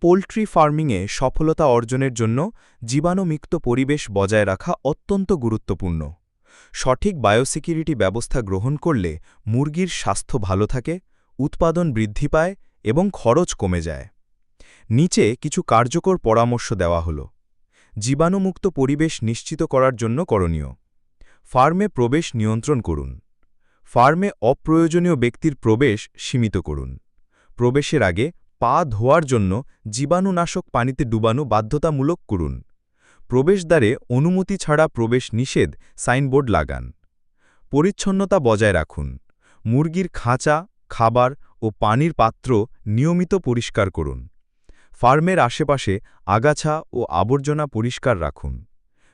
Poultry ফার্মিংয়ে সফলতা অর্জনের জন্য জীবাণুমুক্ত পরিবেশ বজায় রাখা অত্যন্ত গুরুত্বপূর্ণ। সঠিক বায়োসিকিউরিটি ব্যবস্থা গ্রহণ করলে মুরগির স্বাস্থ্য ভালো থাকে, উৎপাদন বৃদ্ধি পায় এবং খরচ কমে যায়। নিচে কিছু কার্যকর পরামর্শ দেওয়া হল। জীবাণুমুক্ত পরিবেশ নিশ্চিত করার জন্য করণীয়। ফার্মে প্রবেশ নিয়ন্ত্রণ করুন। ফার্মে অপ্রয়োজনীয় ব্যক্তির প্রবেশ সীমিত করুন। প্রবেশের আগে পা ধোয়ার জন্য জীবাণুনাশক পানিতে ডুবানো বাধ্যতামূলক করুন। প্রবেশদ্বারে অনুমতি ছাড়া প্রবেশ নিষেধ, সাইনবোর্ড লাগান। পরিচ্ছন্নতা বজায় রাখুন। মুরগির খাঁচা, খাবার ও পানির পাত্র নিয়মিত পরিষ্কার করুন। ফার্মের আশেপাশে আগাছা ও আবর্জনা পরিষ্কার রাখুন।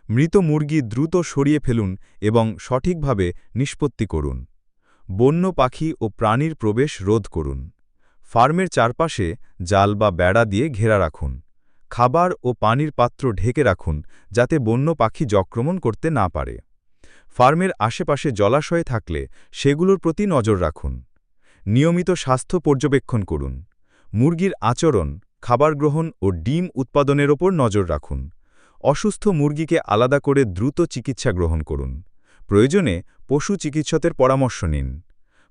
মৃত মুরগি দ্রুত সরিয়ে ফেলুন এবং সঠিকভাবে নিষ্পত্তি করুন। বন্য পাখি ও প্রাণীর প্রবেশ রোধ করুন। ফার্মের চারপাশে জাল বা বেড়া দিয়ে ঘেরা রাখুন। খাবার ও পানির পাত্র ঢেকে রাখুন যাতে বন্য পাখি জক্রমণ করতে না পারে। ফার্মের আশেপাশে জলাশয়ে থাকলে সেগুলোর প্রতি নজর রাখুন। নিয়মিত স্বাস্থ্য পর্যবেক্ষণ করুন। মুরগির আচরণ, খাবার গ্রহণ ও ডিম উৎপাদনের ওপর নজর রাখুন। অসুস্থ মুরগিকে আলাদা করে দ্রুত চিকিৎসা গ্রহণ করুন। প্রয়োজনে পশু চিকিৎসকের পরামর্শ নিন।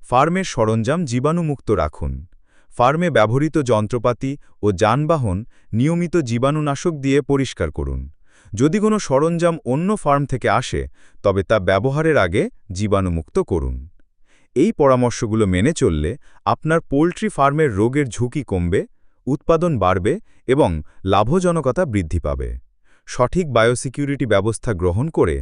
ফার্মের সরঞ্জাম জীবাণুমুক্ত রাখুন। ফার্মে ব্যবহৃত যন্ত্রপাতি ও যানবাহন নিয়মিত জীবাণুনাশক দিয়ে পরিষ্কার করুন। যদি কোনো সরঞ্জাম অন্য ফার্ম থেকে আসে, তবে তা ব্যবহারের আগে জীবাণুমুক্ত করুন। এই পরামর্শগুলো মেনে চললে আপনার পোল্ট্রি ফার্মের রোগের ঝুঁকি কমবে, উৎপাদন বাড়বে এবং লাভজনকতা বৃদ্ধি পাবে। সঠিক বায়োসিকিউরিটি ব্যবস্থা গ্রহণ করে